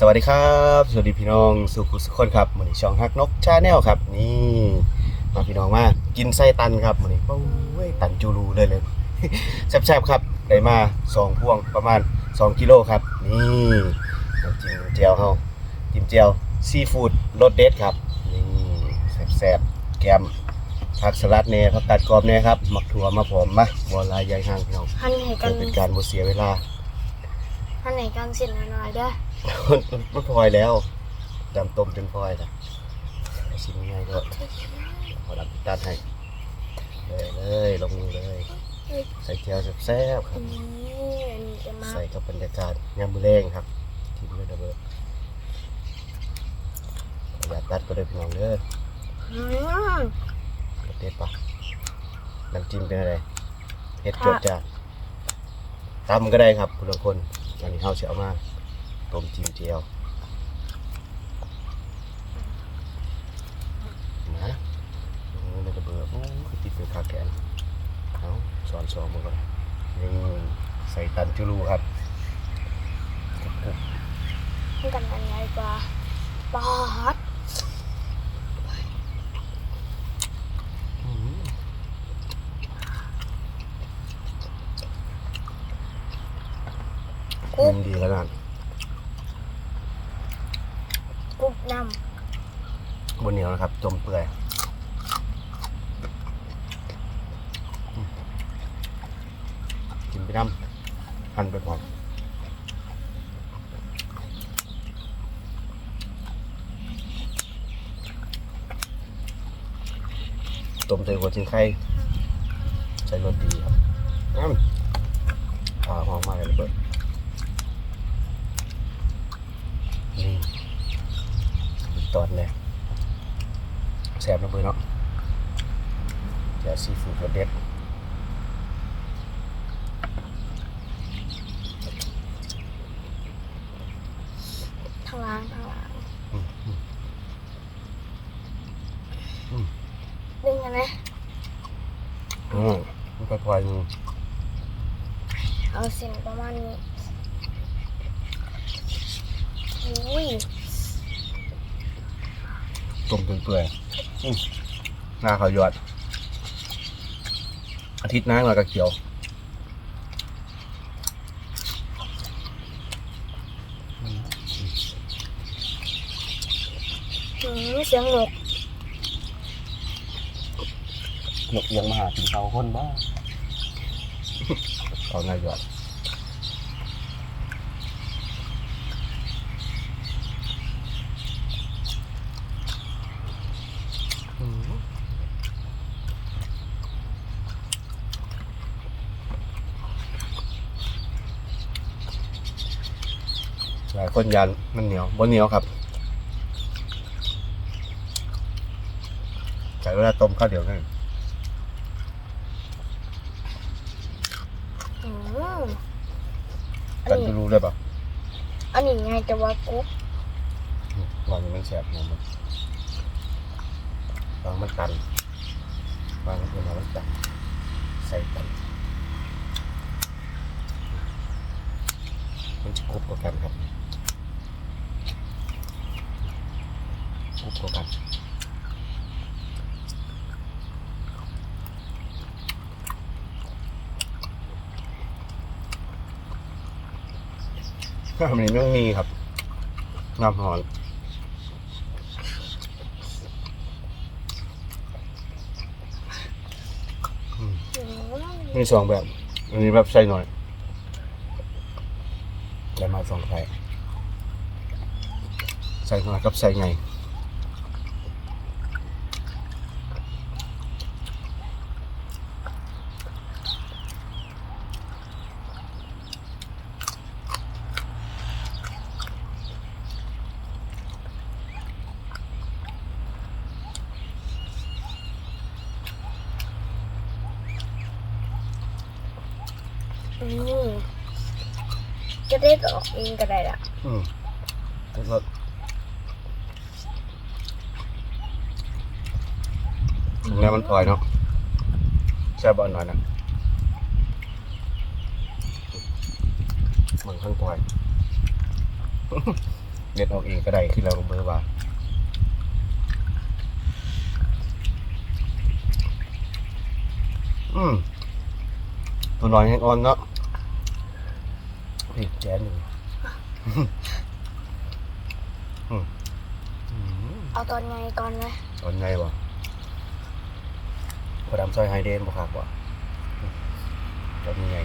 สวัสดีครับ สวัสดีพี่น้องสุขุสุขคนครับวันนี้ช่องฮักนกชาแนลครับ นี่มาพี่น้องมากินไส้ตันครับวันนี้โอ้ยตันจูรูเลยเลยแซ่บๆครับได้มาสองพวงประมาณ 2 กิโลครับ นี่น้ำจิ้มเจียวเขาจิ้มเจียวซีฟู้ดรสเด็ดครับ นี่แซ่บๆแกมผักสลัดเน่ผักกาดกรอบเน่ครับหมักถั่วมาผมมาบัวลายใหญ่ห้างพี่น้องหันให้กัเพื่อนเป็นการบ่เสียเวลาหันให้กันเสร็จหน่อยๆเด้อ มันมันพลอยแล้วดำต้มจนพลอยนะไอ้ชิ้นง่ายก็ขอดำตัดให้เลยเลยลงมือเลย ใส่เจียวแซ่บๆครับนี่อันนี้จะมาใส่กับบรรยากาศยามมื้อแรงครับทีมเลยระเบิดอยากตัดก็ได้พี่น้องเด้ออืมเด็ดปะน้ำจิ้มเป็นอะไรเผ็ดจดจ้ะตำก็ได้ครับคุณทุกคนอันนี้เฮาสิเอามา ต้มจิ้มเจียวนะโอ้เลยระเบิดโอ้คือติดเป็นคาแกนเอาสอนสองมาก่อนนี่ใส่ตันจุลูครับให้กันอันใหญ่กว่าปอดอืมกุ๊บนิ่มดีแล้วกันกุ๊บน้ บนเหนียวนะครับ จมเปื่อยอืมกิ น้ำหั่นไปก่อนต้มใส่หัวชิงไข่ใส่รสดีครับน้ำปลาหอมมากเลยเบิดนี่ตอนเลยแซ่บนะเบอร์เนาะแจ่วซีฟู้ดรสเด็ดางล่างทางล่างอืมอืมอืมดึงกันนะอืมมันก็พลอยมือเอาเส้นประมาณนี้อุ้ยต้มจนเปื่อยอืมหน้าเขาวหยอด อาทิตย์หน้ามาก็เขียว อื มเสียงหนกหยกเอียงมาหากินเขาคนบ้าเขาหน้าหยอดหลายคนยันมันเหนียวบนเหนียวครับ ใส่เวลาต้มข้าวเดียวนั่นอืมอักันนนี้จะรู้ได้ปะอันนี้ไงจะว่ากุ๊บวางมันแสบหัวมันวางมันตันวางมันเป็นมันตันใส่ตันมันจะกรุบกว่ากันครับกรุบกว่ากัน ข้าวมันนี้ไม่มีครับน้ำหอนอืมอืมมีสองแบบ อันนี้แบบใส่หน่อยแต่มาสองใส่ใส่หน่อยกับใส่ไง อืมจะได้ออกเองก็ได้ละอืมแล้วก็เนื้อมันปล่อยเนาะแซ่บอ่อนหน่อยนะมันข้างปล่อยเด็ดออกเองก็ได้ขึ้นแล้วเบอร์ว่าอืมตัวน้อยแห้งอ่อนเนาะ นี่แจนหนึ่งอืมอืมเอาตอนไงก่อนนะตอนไงบ่พอดำซอยไฮเดนบ่ครับบ่อืมตอนนี้ไง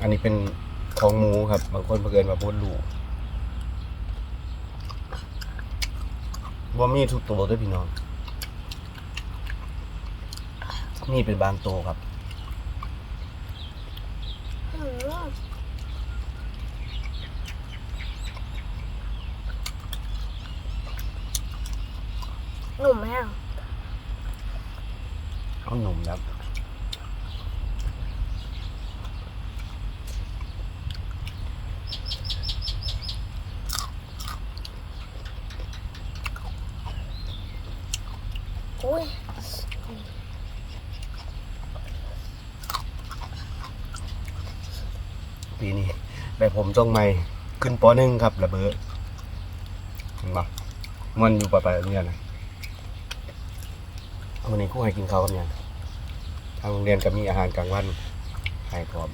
อันนี้เป็นของหมูครับ บางคนเพื่อนมาพูดลูว่ามีทุกตัวด้วยพี่น้อง มีเป็นบางตัวครับอืมหนุ่มแห้งเอาหนุ่มครับอุ้ย ปีนี้ ได้ผมจ้องใหม่ขึ้นปหนึ่งครับระเบิดเห็นปะมันอยู่ปลายๆเนี่ยนะวันนี้ครู่ให้กินข้าวกับหยังทางโรงเรียนก็มีอาหารกลางวันให้พร้อม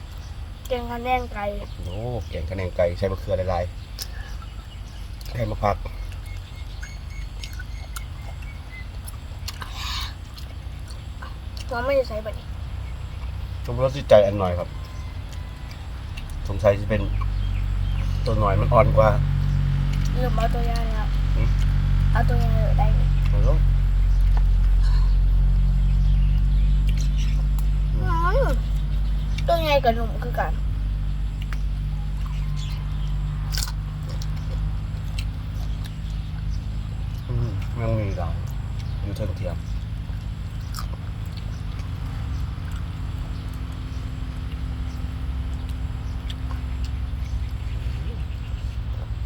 แกงคะแนนไก่โอ้แกงกระแนงไก่ใช้มะเขือหลายๆให้มาพักน้องไม่ได้ใส่บัตรชมรสจิตใจอันหน่อยครับ สงสัยจะเป็นตัวหน่อยมันอ่อนกว่าลืมเอาตัวยางแล้วอืมเอาตัวยางได้ไหมไม่รู้อืมตัวไงกับหนุ่มคือกันอืมยังมีเราอยู่เทิงเทียม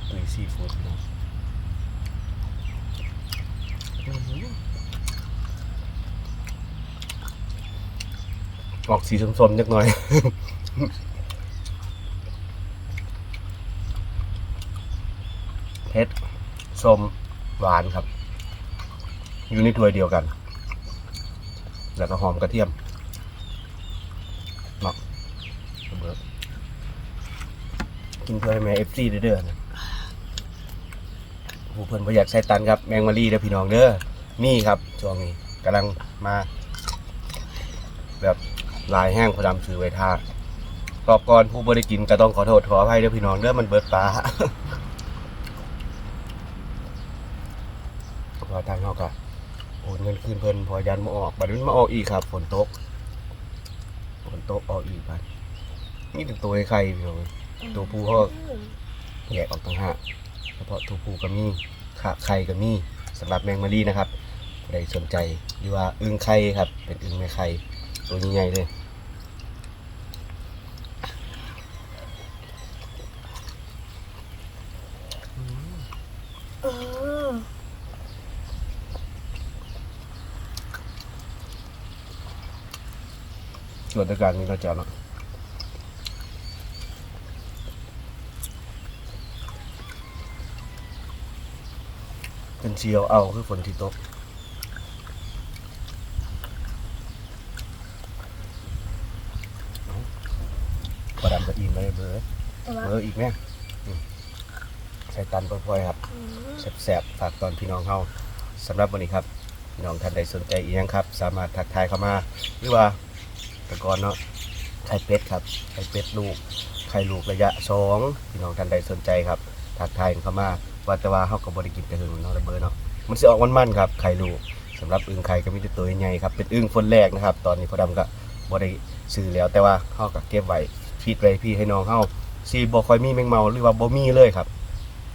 ตุยซีฟู้ดเนาะอื้อหือ ออกสีส้มๆนิดหน่อย เผ็ดส้มหวานครับ อยู่ในถ้วยเดียวกัน แล้วก็หอมกระเทียมเนาะเบิร์กินเพื่อให้แม่เอฟซีเด้อนะผู้เพิ่นประหยัดใช้ตันครับ แมงมารีเด้อพี่น้องเด้อมีครับช่วงนี้กำลังมา ลายแห้งพอดำซื้อไว้ท่ารอบก่อนผู้บริกินก็ต้องขอโทษขออภัยเด้อพี่น้องเด้อมันเบิดปลาพอทางเขาก็โอนเงินคืนเพิ่นพอยันมาออกบัดนี้มันมาออกอีกครับฝนตกฝนตกออกอีกบัดนี่เป็นตัวไอ้ไข่พี่น้องตัวผู้เขาแยกออกต่างหากเฉพาะตัวผู้ก็มีขาไข่ก็มีสำหรับแมงมะลีนะครับใครสนใจหรือว่าอึ่งไข่ครับ เป็นอึ่งแม่ไข่ตัวใหญ่ๆเลย อืม ส่วนในการนี้เราจะเอาเนาะเป็นเชียวเอาคือฝนที่ตกเอาประดำกับอินไม่ได้เบอร์แต่ว่าเบอร์อีกแม่อืมใส่ตันปล่อยๆครับอืมแสบๆฝากตอนพี่น้องเขาสำหรับวันนี้ครับ พี่น้องท่านใดสนใจอีกยังครับ สามารถทักทายเข้ามา หรือว่า แตะกอนเนาะไข่เป็ดครับไข่เป็ดลูกไข่ลูกระยะสองพี่น้องท่านใดสนใจครับทักทายเข้ามาว่าแต่ว่าเขาก็บริกินแต่หึงเนาะระเบิดเนาะมันจะออกมันๆครับไข่ลูกสำหรับอึ่งไข่ก็มีแต่ตัวใหญ่ครับเป็นอึ่งฝนแรกนะครับ ตอนนี้พอดำก็บริซื้อแล้วแต่ว่าเขาก็เก็บไว้ฟีดไว้พี่ให้น้องเขาซีบ่ค่อยมีแมงเมาหรือว่าบ่มีเลยครับ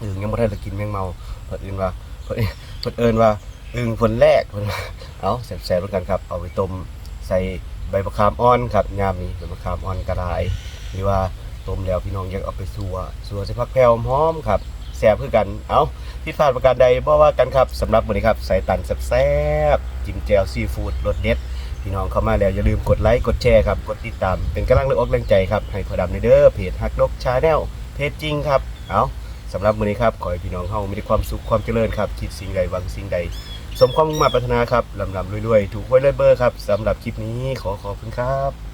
อึ่งยังบ่ได้กินแมงเมาเพิ่นเอิ้นว่าเพิ่นเพิ่นเอิ้นว่าอึ่งฝนแรกเพิ่นว่าเอาแซ่บๆเหมือนกันครับเอาไปต้มใส่ ใบมะขามอ่อนครับยามนี้ใบมะขามอ่อนกระไรหรือว่าต้มแล้วพี่น้องอยากเอาไปสัวสัวใส่ผักแพรวหอมครับแซ่บพื่อกันเอาพิดพลาดประการใดบอกว่ากันครับสำหรับวันนี้ครับสายตันแซ่บจิ้มแจ่วซีฟู้ดรสเด็ดพี่น้องเข้ามาแล้วอย่าลืมกดไลค์กดแชร์ครับกดติดตามเป็นกำลังเลือกอกแรงใจครับให้พอดำในเด้อเพจฮักนกชาแนลเพจจริงครับเอาสำหรับวันนี้ครับขอให้พี่น้องเฮามีความสุขความเจริญครับคิดสิ่งใดหวังสิ่งใด สมความมุ่งมั่ปรัรนาครับลำลำรวยๆ ถูกไว้เลยเบอร์ครับสำหรับคลิปนี้ขอขอบคุณครับ